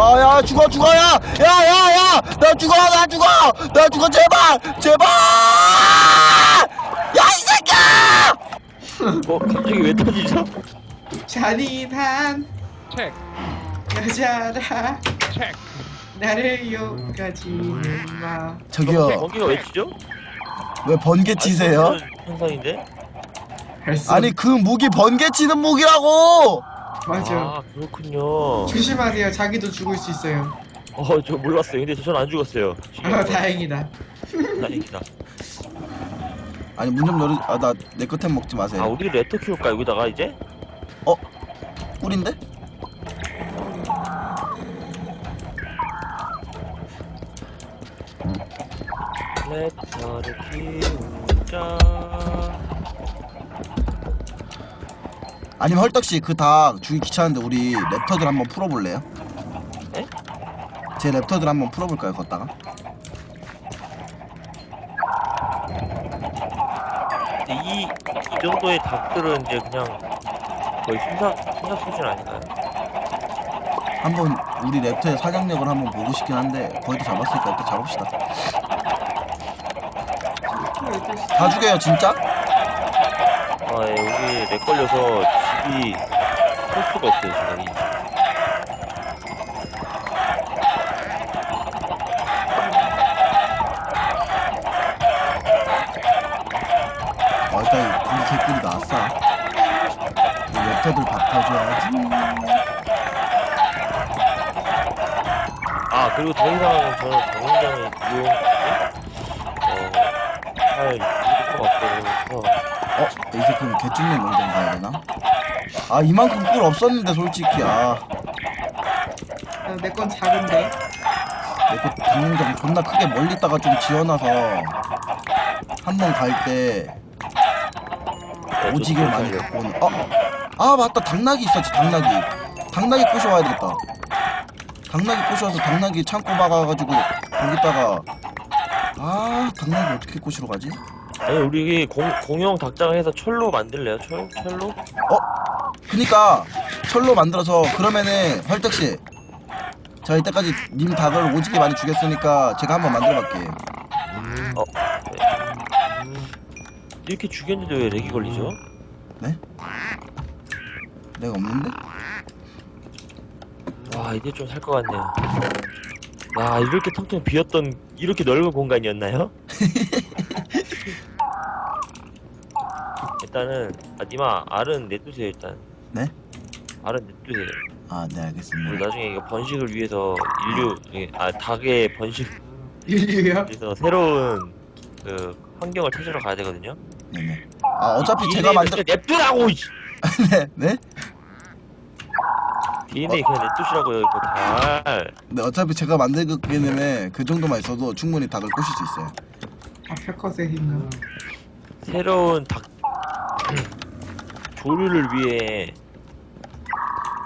아야 죽어 죽어 야 야 야 야. 나 죽어 나 죽어. 나 죽어 제발. 제발. 야 이 새끼야. 어 갑자기 왜 터지죠? 잔인한 체크 여자라 체크 나를 욕하지는 마. 저기요. 번개가 왜 치죠? 왜 번개 치세요? 현상인데? 할수 아니 그 무기 번개 치는 무기라고 맞아 아 그렇군요. 조심하세요 자기도 죽을 수 있어요 어 저 몰랐어요. 근데 저전안 죽었어요. 아 다행이다 다행이다. 아니 문 좀 열어 아나 내 끝에 먹지 아 마세요 우리 레터 키울까 여기다가 이제? 꿀인데 레터를 키우자. 아니면 헐떡씨 그 닭 주기 귀찮은데 우리 랩터들 한번 풀어볼래요? 네? 제 랩터들 한번 풀어볼까요 걷다가? 근데 이, 이 정도의 닭들은 이제 그냥 거의 순삭 순삭 수준 아닌가요? 한번 우리 랩터의 사냥력을 한번 보고 싶긴 한데 거기도 잡았으니까 일단 잡읍시다 다 죽여요 진짜? 아 예, 여기 렉 걸려서 집 이설 수가 없어요 지금. 어 일단 우리 개꿀이 나왔어 랩터들 밥 타줘야지 아 그리고 더 이상 저는 정류장을 이용 어할 이유가 없어서 어? 이제 그럼 개죽는 농장 가야 되나? 아 이만큼 꿀 없었는데 솔직히 아내건 작은데 내거 닭농장 존나 크게 멀리 있다가 좀 지어놔서 한 번 갈 때 오지게 많이 갖고 오는 어? 아 맞다 당나귀 있었지 당나귀 당나귀 꼬셔와야 되겠다 당나귀 꼬셔와서 당나귀 창고 박아가지고 거기다가 아 당나귀 어떻게 꼬시러 가지? 아니 우리 공, 공용 닭장 해서 철로 만들래요? 철? 철로? 그니까 철로 만들어서 그러면은 헐떡씨 저 이때까지 님 닭을 오지게 많이 죽였으니까 제가 한번 만들어볼게요 어 이렇게 죽였는데 왜 렉이 걸리죠? 내가 없는데? 와 이제 좀 살 것 같네요 야 이렇게 텅텅 비었던 이렇게 넓은 공간이었나요? 일단은 아 니마 알은 내두세요 일단 네? 알은 내두세요 아 네 우리 알겠습니다 나중에 이거 번식을 위해서 인류 예, 아 닭의 번식을 인류요? 위해서 새로운 그 환경을 찾으러 가야 되거든요 네네 아 어차피 제가 만들 냅두라고 이씨. 네? 네? DNA 그냥 냅두시라고요 이거 달 네 어차피 제가 만들기 때문에 그 정도만 있어도 충분히 닭을 꼬실 수 있어요 아 펴컷의 힘나 새로운 닭 조류를 위해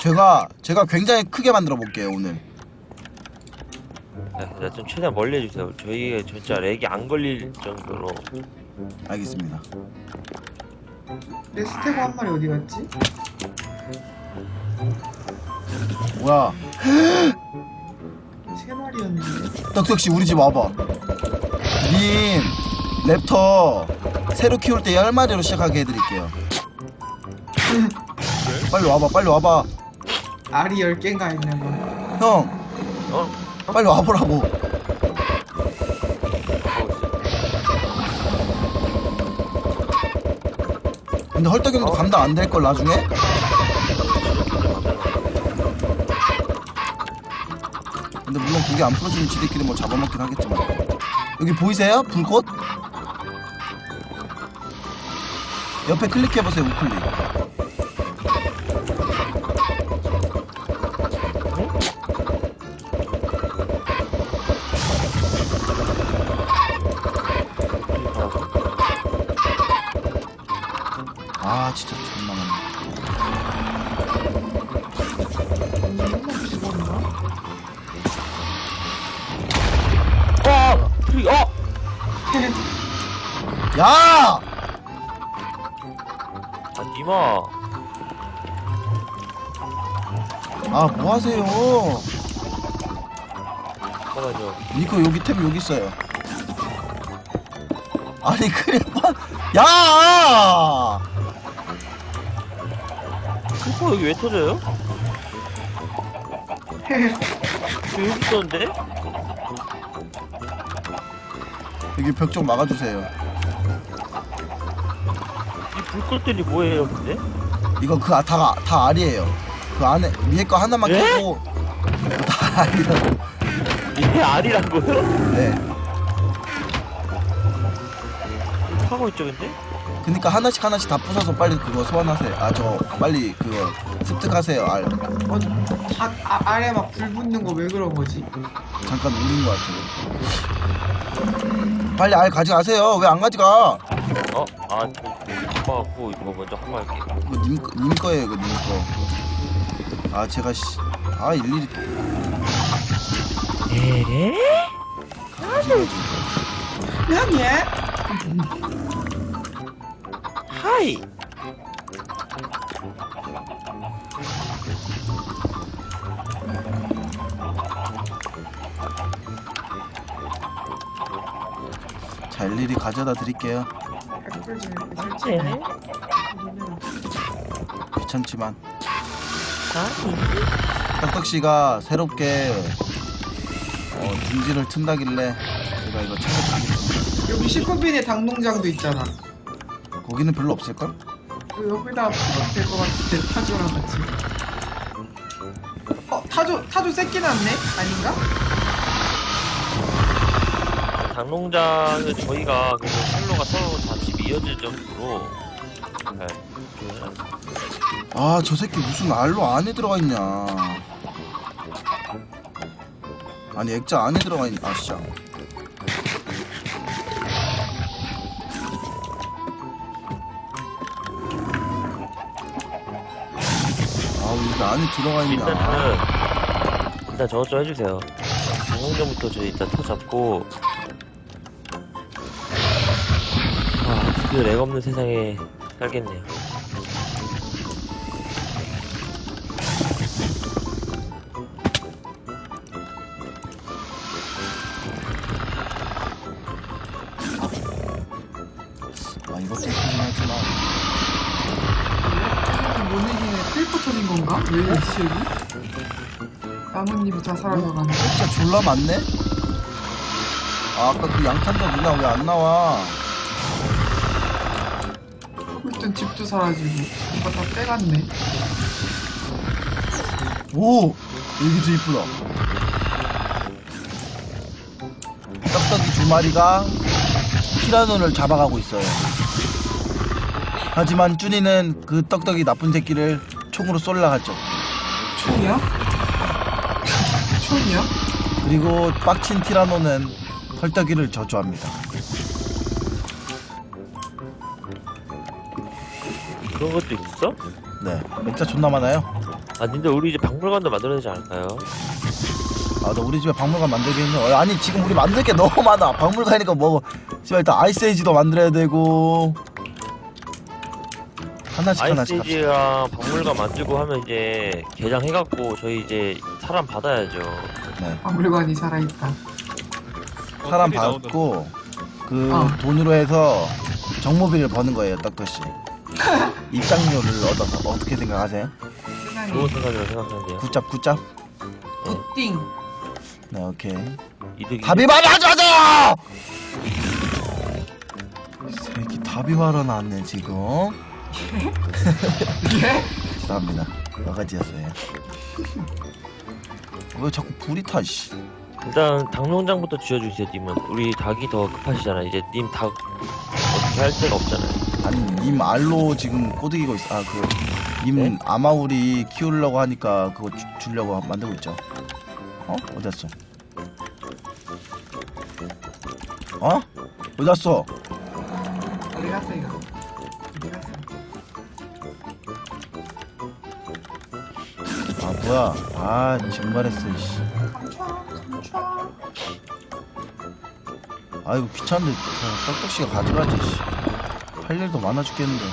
제가 제가 굉장히 크게 만들어 볼게요 오늘. 나 좀 최대한 멀리 해주세요. 저희가 진짜 렉이 안 걸릴 정도로. 알겠습니다. 내 스테고 한 마리 어디 갔지? 뭐야? 세 마리였는데. 떡석씨 우리 집 와봐. 님 랩터. 새로 키울 때 10마리로 시작하게 해드릴게요 빨리 와봐 빨리 와봐. 알이 10개인가 있나봐 형. 어? 빨리 와보라고. 근데 헐떡 형도 감당 안 될 걸 나중에? 근데 물론 그게 안 풀어지면 지들끼리 뭐 잡아먹긴 하겠지만. 여기 보이세요? 불꽃? 옆에 클릭해보세요 우클릭 아 뭐하세요 잠깐만요. 니코 여기 템 여기 있어요. 아니 크리퍼 야! 크리퍼 여기 왜 터져요? 저 여기 있었는데? 여기 벽 좀 막아주세요. 이 불꽃들이 뭐예요, 근데? 이거 그 다다 다 알이에요. 그 안에 위에 거 하나만 예? 깨고 다 알이라고. 이게 알이라고요? 네. 하고 있죠, 근데? 그니까 하나씩 하나씩 다 부숴서 빨리 그거 소환하세요. 아 저 빨리 그거 습득하세요. 알 어, 아, 아, 아래 막 불 붙는 거 왜 그런 거지? 잠깐 울린 것 같아요. 빨리 알 가져가세요. 왜 안 가져가? 어? 아, 아빠갖고 이거 먼저 한번 할게. 이거 님, 거- 님 거예요, 이거 님 거. 아 제가 씨, 아 일일이 에? 가져가지고. 미안해. 하이! 자 일일이 가져다 드릴게요. 설치해. 귀찮지만? 떡떡 씨가 새롭게 어, 둥지를 튼다길래 제가 이거 챙겨드리겠습니다. 여기 시코빈의 닭농장도 있잖아. 거기는 별로 없을 걸? 그 여기다 풀어도 될것 같은데 타조랑 같이. 어 타조 타조 새끼 났네? 아닌가? 닭농장은 저희가 그 선로가 서로 다 집이 이어질 정도로 아 저 새끼 무슨 알로 안에 들어가 있냐? 아니 액자 안에 들어가 있. 아 진짜. 아왜 안에 들어가 있냐? 일단 저것 좀 해주세요. 닭농장부터 저희 일단 터 잡고 아 드디어 렉 없는 세상에 살겠네요. 아 이거 좀. 이렇게 못 이기네. 필포 터진 건가? 왜 이렇게 여기? 나뭇잎이 다 사라져가네. 액자 졸라 많네? 아 아까 그 양탄자 누나 왜 안 나와? 있던 집도 사라지고 이거 다 빼갔네. 오 여기도 이쁘다. 떡떡이 두 마리가 티라노를 잡아가고 있어요. 하지만 쭈니는 그 떡떡이 나쁜 새끼를 총으로 쏠라갔죠. 총이야? 총이야? 그리고 빡친 티라노는 헐떡이를 저주합니다. 그런 것도 있어? 네, 액자 존나 많아요. 아 근데 우리 이제 박물관도 만들어야 되지 않을까요? 아, 나 우리 집에 박물관 만들겠네. 어, 아니 지금 우리 만들 게 너무 많아. 박물관이니까 뭐, 지금 일단 아이스에이지도 만들어야 되고 하나씩 하나씩 합시다. 아이스에이지랑 박물관 만들고 하면 이제 개장해갖고 저희 이제 사람 받아야죠. 네, 박물관이 살아있다. 사람? 받고 그 어. 돈으로 해서 정모비를 버는 거예요, 떡떡씨. 입장료를 얻어서 어떻게 생각하세요? 좋은 생각이라고 생각하는데요. 굿잡 굿잡. 굿띵. 네, 오케이. 이득이. 답이 말아줘서! 새끼 답이 말아 나왔네 지금. 예? 죄송합니다. 여가지였어요. 왜 자꾸 불이 타, 씨. 일단 닭농장부터 지어주세요, 님은. 우리 닭이 더 급하시잖아요. 이제 님 닭 어떻게 할 데가 없잖아요. 아니, 님 알로 지금 꼬드기고 있어. 아, 그, 님 네? 아마우리 키우려고 하니까 그거 주, 주려고 만들고 있죠. 어? 어디 갔어? 어? 어디 갔어? 어디 갔어요? 어디 갔어요? 아, 뭐야. 아, 정말 했어, 씨. 아이고 귀찮은데. 딱딱씨가 가져가지 씨. 할 일도 많아 죽겠는데.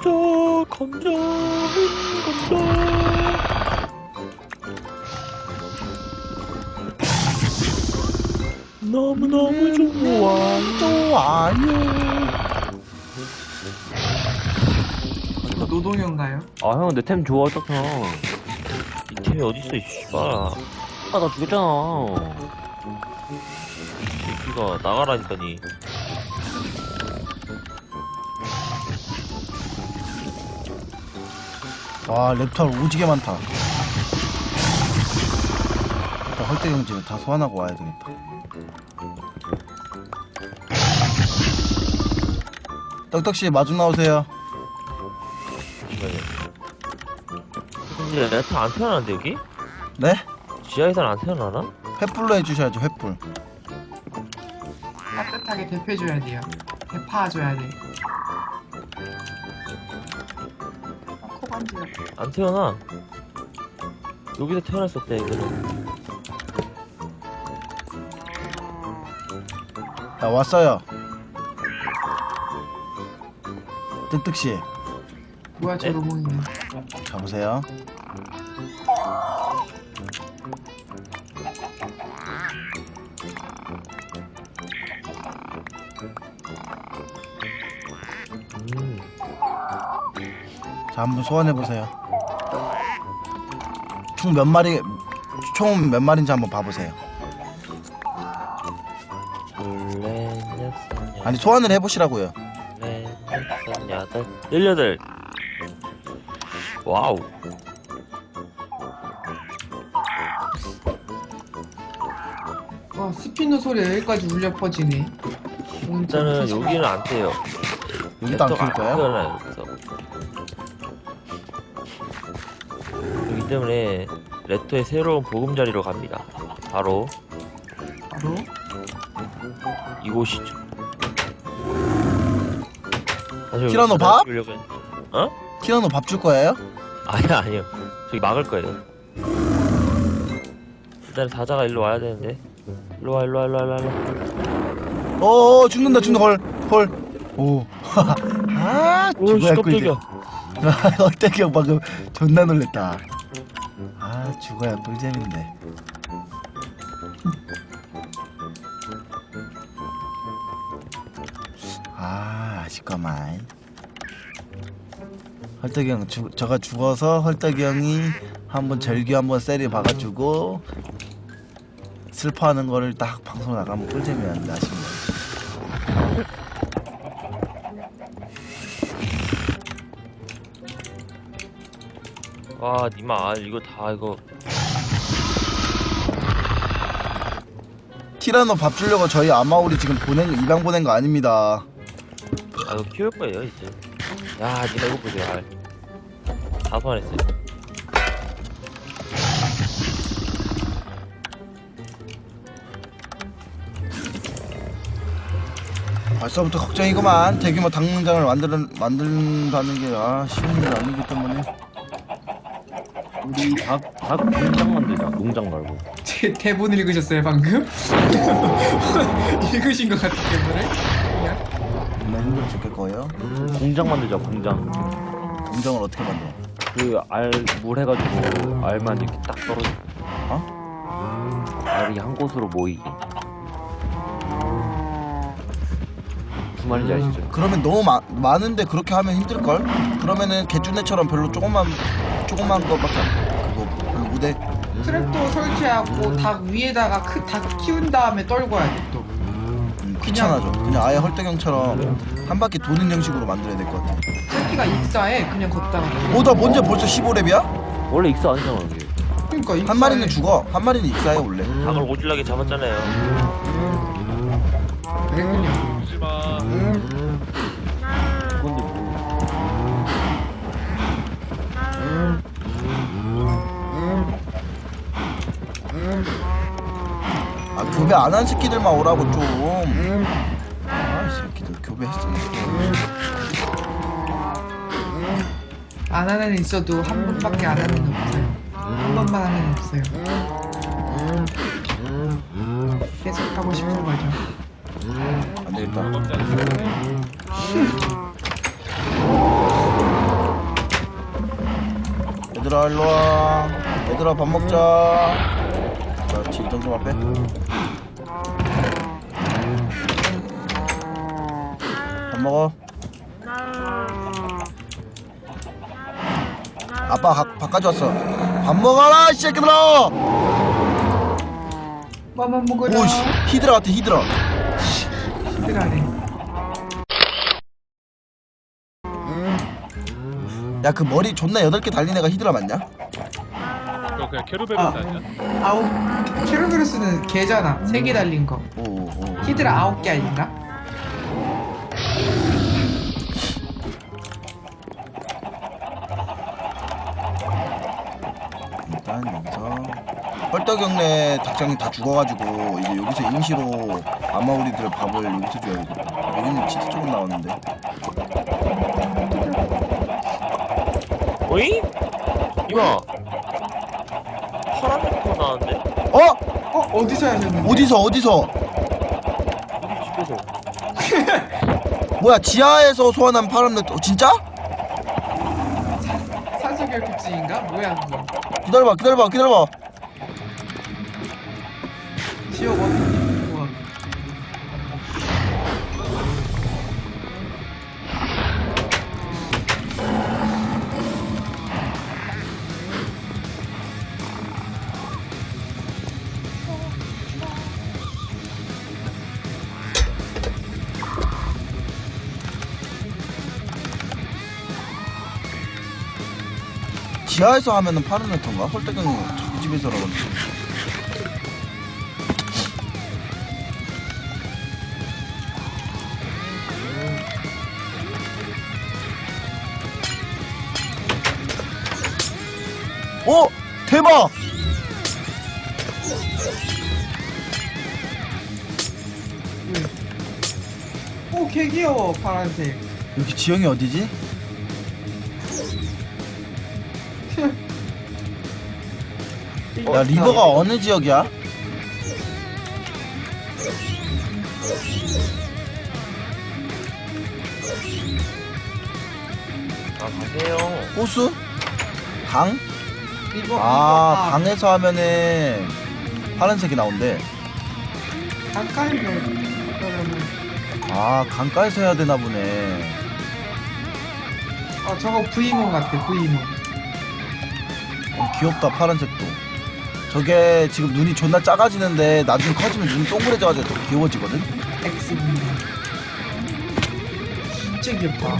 감자 감자 감자. 너무너무 좋아요. 저 노동요인가요? 아 형 내 템 좋아 어떡해 이템이 어딨어 이씨발. 아나 죽였잖아 새끼가 나가라니까니. 와 랩탈 오지게 많다. 일단 헐대 경지를 다 소환하고 와야 되겠다. 떡떡씨 마중 나오세요. 근데 레터 안 태어나는데, 여기? 네? 지하에서는 안 태어나나? 횃불로 해주셔야죠 횃불. 따뜻하게 대표줘야 돼요. 대파줘야 돼. 아, 코 간지러. 안 태어나. 여기서 태어났었대, 이거는. 자 왔어요. 떡떡씨 뭐야 저 네? 노동이는. 가보세요. 자 한번 소환해 보세요. 총 몇 마리 총 몇 마리인지 한번 봐보세요. 둘레, 넷, 아니 소환을 해보시라고요. 넷, 다섯, 여덟, 열여덟. 와우. 와 스피너 소리가 여기까지 울려 퍼지네. 일단은 여기는 안 돼요. 여기도 안 키울 거예요? 때문에 레터의 새로운 보금자리로 갑니다. 바로 바로 이곳이죠. 사실 티라노 여기 밥? 했- 티라노 밥 줄 거예요? 아니요 아니요 저기 막을 거예요 일단 사자가 일로 와야 되는데 일로 와 일로 와 일로 와 일로 와, 일로 와어 죽는다 죽는다 헐 헐. 오. 아 죽어야 꿀잼. 깜짝이야 방금 존나 놀랬다. 아 죽어야 꿀잼인데. 아 아쉽구만. 헐떡이 형 죽, 저가 죽어서 헐떡이 형이 한번 절규 한번 세리 박아주고 슬퍼하는 거를 딱 방송 나가면 꿀잼이었는데 아쉽네. 와 니마 아, 이거 다 이거 티라노 밥 주려고 저희 아마우리 지금 보낸 거 입양 보낸 거 아닙니다. 아 이거 키울 거예요 이제 야 니마 이거 보세요 알. 다 소환했어요 벌써부터 걱정이구만. 대규모 당농장을 만드는 만든다는 게 아, 쉬운 일 아니기 때문에. 우리 닭, 닭 공장 만들자 농장 말고 제 대본 읽으셨어요 방금? 읽으신 것 같기 때문에 그냥 정말 힘들어 죽겠 거예요. 공장 만들자 공장 공장을 어떻게 만들어? 그 알 물 해가지고 알만 이렇게 딱 떨어져 어? 알이 한 곳으로 모이게 무슨 말인지 아시죠? 그러면 너무 마, 많은데 그렇게 하면 힘들 걸? 그러면은 개쭈네처럼 별로 조금만 조그만 거밖에 안- 그거 별로 못해. 트랩도 설치하고 닭 위에다가 그닭 키운 다음에 떨궈야 돼 또. 음, 귀찮아져. 그냥 아예 헐떡형처럼 한 바퀴 도는 형식으로 만들어야 될 것 같아. 새끼가 익사해 그냥 걷다가. 뭐다 뭔지 벌써 15랩이야? 원래 익사 아니잖아 이게 그러니까 익사해. 한 마리는 죽어. 한 마리는 익사해 원래. 닭을 오질나게 잡았잖아요 그랬군요. 교배 안 한 새끼들만 오라고 좀. 아 새끼들 교배했어. 안 하는 애 있어도 한 번밖에 안 하는 애 없어요. 한 번만 하는 애 없어요. 계속 하고 싶은 거죠. 안 되겠다. 얘들아 일로 와. 얘들아 밥 먹자. 그렇지 이 정도만 빼. 먹어. 아빠 가, 밥 가져왔어. 밥 먹어라 이 새끼들아. 뭐만 먹어라. 오씨 히드라 같아 히드라. 히드라네. 야그 머리 존나 여덟 개 달린 애가 히드라 맞냐? 그거 그냥 케르베로스 아. 아니야? 아홉 캐로그루스는 개잖아. 세 개 달린 거. 오 오. 히드라 아홉 개 아닌가? 일단 여기서 뻘떡경내 닭장이 다 죽어가지고 이제 여기서 임시로 아마우리들 밥을 여기서 줘야겠다. 여기는 진짜 조금 나왔는데. 어이? 이마 파란 거 나왔는데? 어? 어 어디서 하셨는데? 어디서 어디서? 우리 집에서 뭐야 지하에서 소환한 파란 넷 어, 진짜? 산소 결핍증인가? 뭐야 그거? 기다려봐 기다려봐 기다려봐 지하에서 하면은 파란 넷인가? 헐떡경이 자기 집에서라고 하는데. 오! 대박! 오, 개 귀여워 파란색. 여기 지형이 어디지? 야 리버가 어느 지역이야? 아 가세요 호수? 강? 리버 아 리버 강에서 하면은 파란색이 나온대 그러면 아 강가에서 해야 되나 보네 아 저거 V몬 같아 V몬. 어, 귀엽다 파란색도 저게 지금 눈이 존나 작아지는데 나중에 커지면 눈이 동그래져가지고 더 귀여워지거든 몬. 진짜 귀엽다.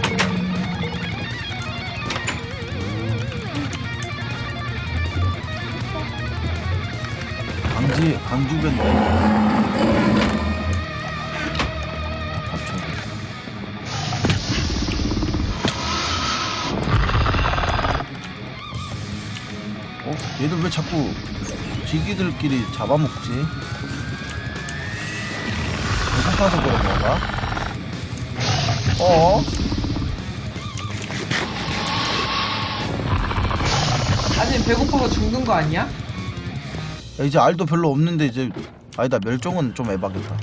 강지 강주변 왜 자꾸 지기들끼리 잡아먹지? 배고파서 그런 건가? 어? 아니 배고파서 죽는 거 아니야? 야, 이제 알도 별로 없는데 이제 아니다 멸종은 좀 에바겠다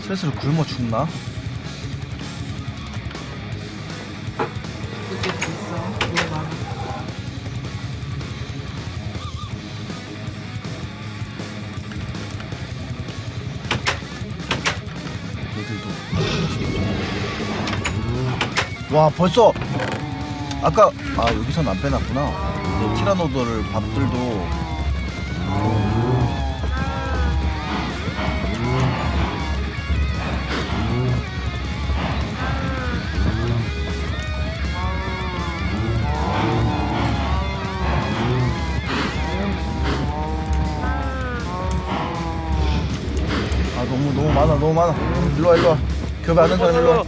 슬슬 굶어 죽나? 들도. 와 벌써 아까 아 여기선 안 빼놨구나. 네, 티라노들 밥들도. 아 너무 너무 많아 너무 많아 일로와 일로와. 교배 아는 사람 일로와.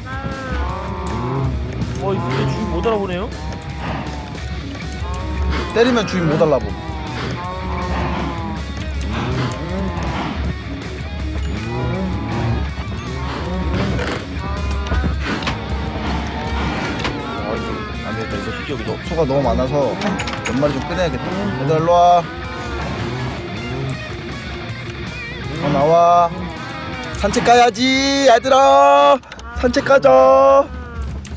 어 이거 근데 주인 못 알아보네요? 때리면 주인 못 알라보. 안 되겠다 실력이 너무 소가 너무 많아서 몇 마리 좀 꺼내야겠다. 얘들아 일로와. 어 나와 산책 가야지 얘들아 산책 가자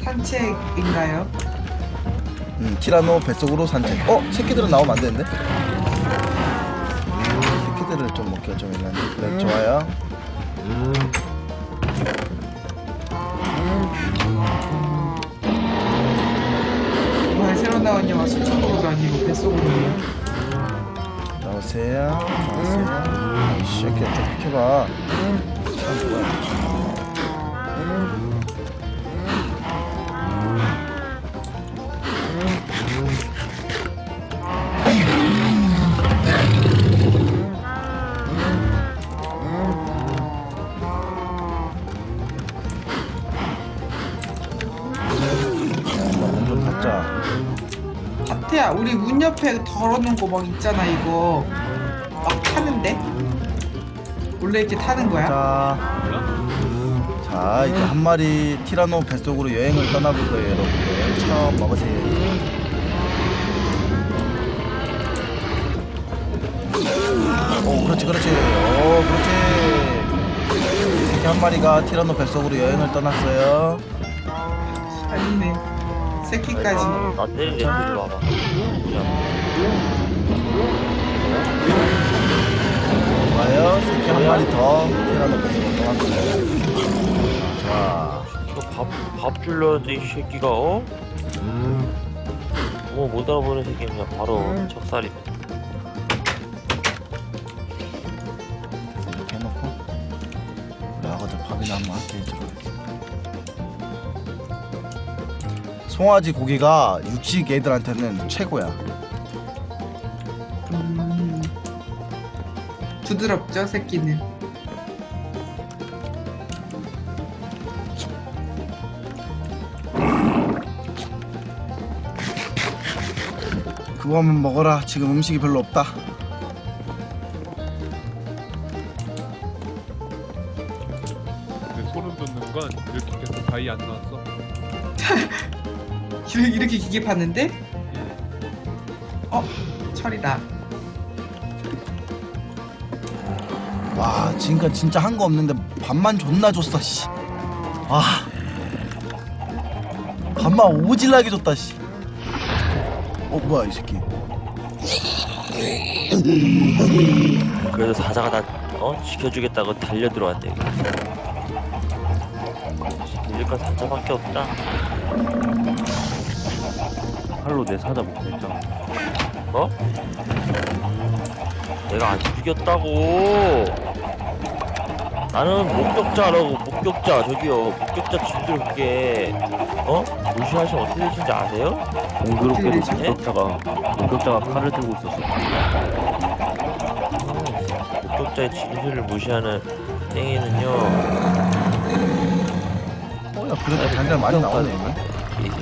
산책인가요? 음, 티라노 뱃속으로 산책. 어? 새끼들은 나오면 안 되는데? 새끼들을 좀 먹기가 좀 애매한데. 그래, 좋아요. 와 새로 나온 영화 수첩으로도 아니고 뱃속으로네요 나오세요. 나오세요. 이 새끼야, 좀 비켜봐. 우리 문 옆에 덜어놓은 거 막 있잖아 이거 막 타는데? 원래 이렇게 타는 거야? 자, 자 이제 한 마리 티라노 뱃속으로 여행을 떠나볼 거예요, 여러분들. 처음 먹으세요. 오, 그렇지, 그렇지. 오, 그렇지. 새끼 한 마리가 티라노 뱃속으로 여행을 떠났어요. 아니네 새끼까지 나 때리래 일로 와봐 좋아요. 새끼 한 마리 더 티라노 뱃속으로 떠났어요. 자, 밥, 밥 줄려야지 이 새끼가 어? 뭐못 알아보는 새끼 그냥 바로 척살이 이렇게 해놓고 나가서 밥이나 한번 할게 좀. 송아지 고기가 육식 애들한테는 최고야. 부드럽죠 새끼는 그거만 먹어라. 지금 음식이 별로 없다. 근데 소름 돋는 건 이렇게 계속 바위 안 나왔어. 이렇게, 이렇게 기계 봤는데? 어? 철이다 지금까지 진짜 한 거 없는데 밥만 존나 줬어. 씨. 아, 밥만 오질나게 줬다. 씨. 어 뭐야 이 새끼. 그래도 사자가 나 어? 지켜주겠다고 달려 들어왔네 일까 사자밖에 없다 칼로 내 사자 못 했잖아. 어? 내가 안 죽였다고 나는 목격자라고 목격자 저기요 목격자 진들 그게 어? 무시하시면 어떻게 되신지 아세요? 공교롭게도 되지? 목격자가 목격자가 칼을 들고 있었어. 목격자의 진술을 무시하는 땡이는요 어 야 그래도 잔잘 많이 나오네. 이거.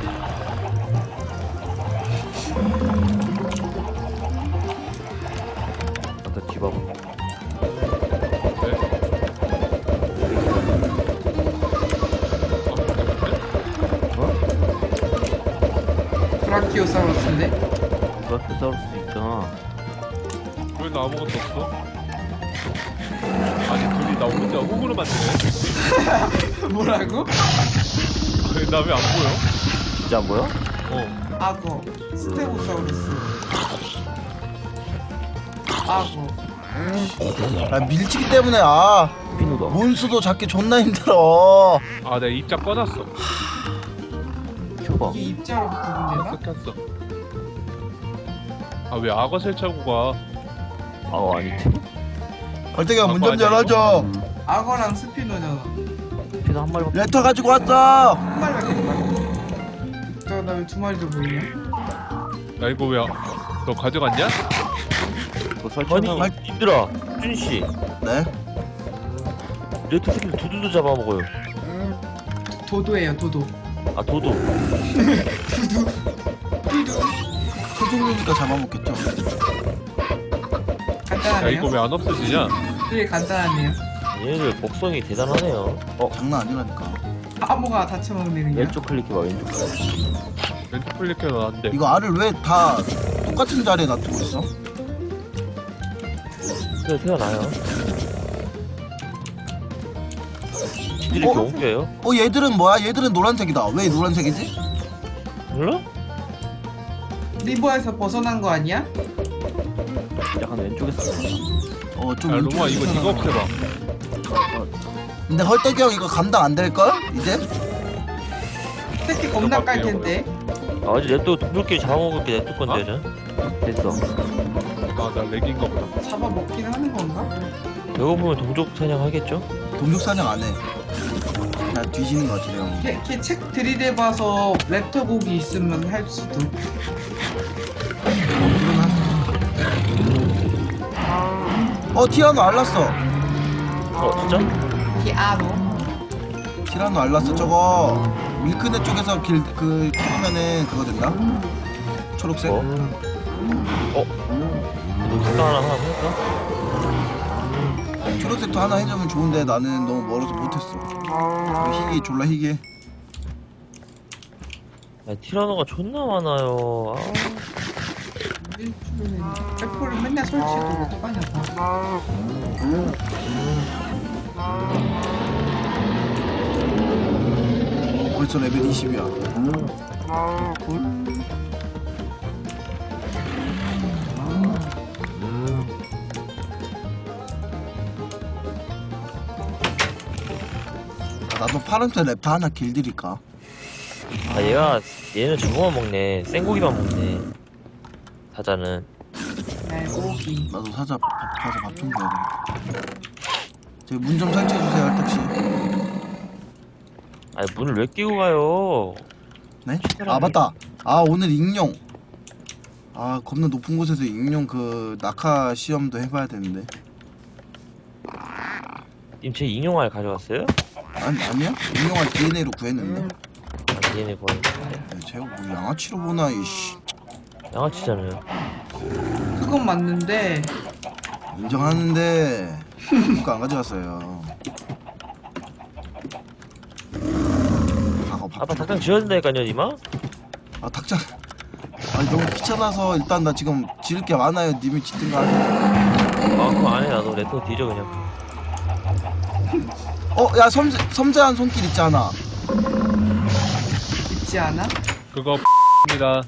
아까 집 앞. 브라키사우루스 있잖아. 왜 나 아무것도 없어? 아니 둘이 나 혼자 호구로 만드네. 뭐라고? 나 왜 안 보여? 진짜 안 보여? 어. 악어 스테고사우루스 악어 아 밀치기 때문에 아 피누다. 몬수도 잡기 존나 힘들어. 아 내가 입장 꺼놨어. 켜봐. 이게 입자로 구분되나? 켰어. 아 왜 악어 설치하고 가? 아 아니지. 걸때기가 문좀 열어줘. 음, 악어랑 스피노잖아 피는 한 마리밖에. 레터 가지고 왔어. 한 마리밖에 못 저나왜 두 마리도 보이냐? 야 이거 왜너 가져갔냐? 설치하면 아니 님들아 준씨 네. 레트스킬 두두두 잡아먹어요 도도예요 도도 아 도도 두두 소중이니까 잡아먹겠죠. 야 간단하네요 이거 왜 안 없어지냐? 되게 간단하네요 얘네들 복성이 대단하네요 장난 아니라니까. 바보가 다쳐먹네 그냥 왼쪽 클릭해봐 왼쪽 클릭. 왼쪽 클릭해서 안 돼. 이거 알을 왜 다 똑같은 자리에 놔두고 있어? 그래 태어나요 지들이 이렇게 어? 옮겨요? 어 얘들은 뭐야? 얘들은 노란색이다. 왜 노란색이지? 몰라? 리버에서 벗어난 거 아니야? 약간 왼쪽에서 어좀 야 로마 이거 이거 없애봐 근데 헐떡이 형 이거 감당 안 될걸? 이제? 새끼 겁나 깔 텐데. 아, 어제 냅둬 동물끼리 잡아먹을 게 냅둘 건데, 저. 됐어 아나 렉인가 보다 잡아 먹기는 하는 건가? 배고프면 동족 사냥 하겠죠? 동족 사냥 안 해. 그냥 뒤지는 거 같아 형. 걔, 걔책 들이대봐서 랩터 곡이 있으면 할 수도. 어 티라노 알랐어. 어, 진짜? 피아노. 티라노 알랐어 저거 밀크네 쪽에서 길그 키우면은 그거 된다. 초록색. 어? 어? 녹색도 하나 하나 볼까? 초록색도 하나 해주면 좋은데 나는 너무 멀어서 못했어. 희귀 졸라 희귀해. 야, 티라노가 존나 많아요. 아, 주변에 백골을 맨날 설치해도 어떡하냐 다. 벌써 레벨 20이야. 아, 나도 파란색 랩터 하나 길들일까? 아, 얘가, 얘는 저거만 먹네. 생고기만 먹네. 사자는. 날고기. 나도 사자 밥, 가서 밥 좀 줘야 돼. 저기 문좀 설치해 주세요, 할떡씨. 아니, 문을 왜 끼고 가요? 네? 아 맞다. 아 오늘 익룡. 아 겁나 높은 곳에서 익룡 그 낙하 시험도 해봐야 되는데. 님, 제 인용알 가져왔어요? 아니 아니야? 익룡한 DNA로 구했는데. 아, 얘네 거는. 야, 제가 뭐 양아치로 보나 이씨. 양아치잖아요. 그건 맞는데 인정하는데 그거 안 가져갔어요. 아까 밥 아빠 좀- 닭장 지어야 된다니까요, 니마? 아 닭장. 아니 너무 귀찮아서 일단 나 지금 지을 게 많아요. 님이 짓든가 하세요. 아, 그거 안 해. 나도 레터 뒤져, 그냥. 어, 야 섬세, 섬세한 손길 있잖아. 있지 않아? 그거 입니다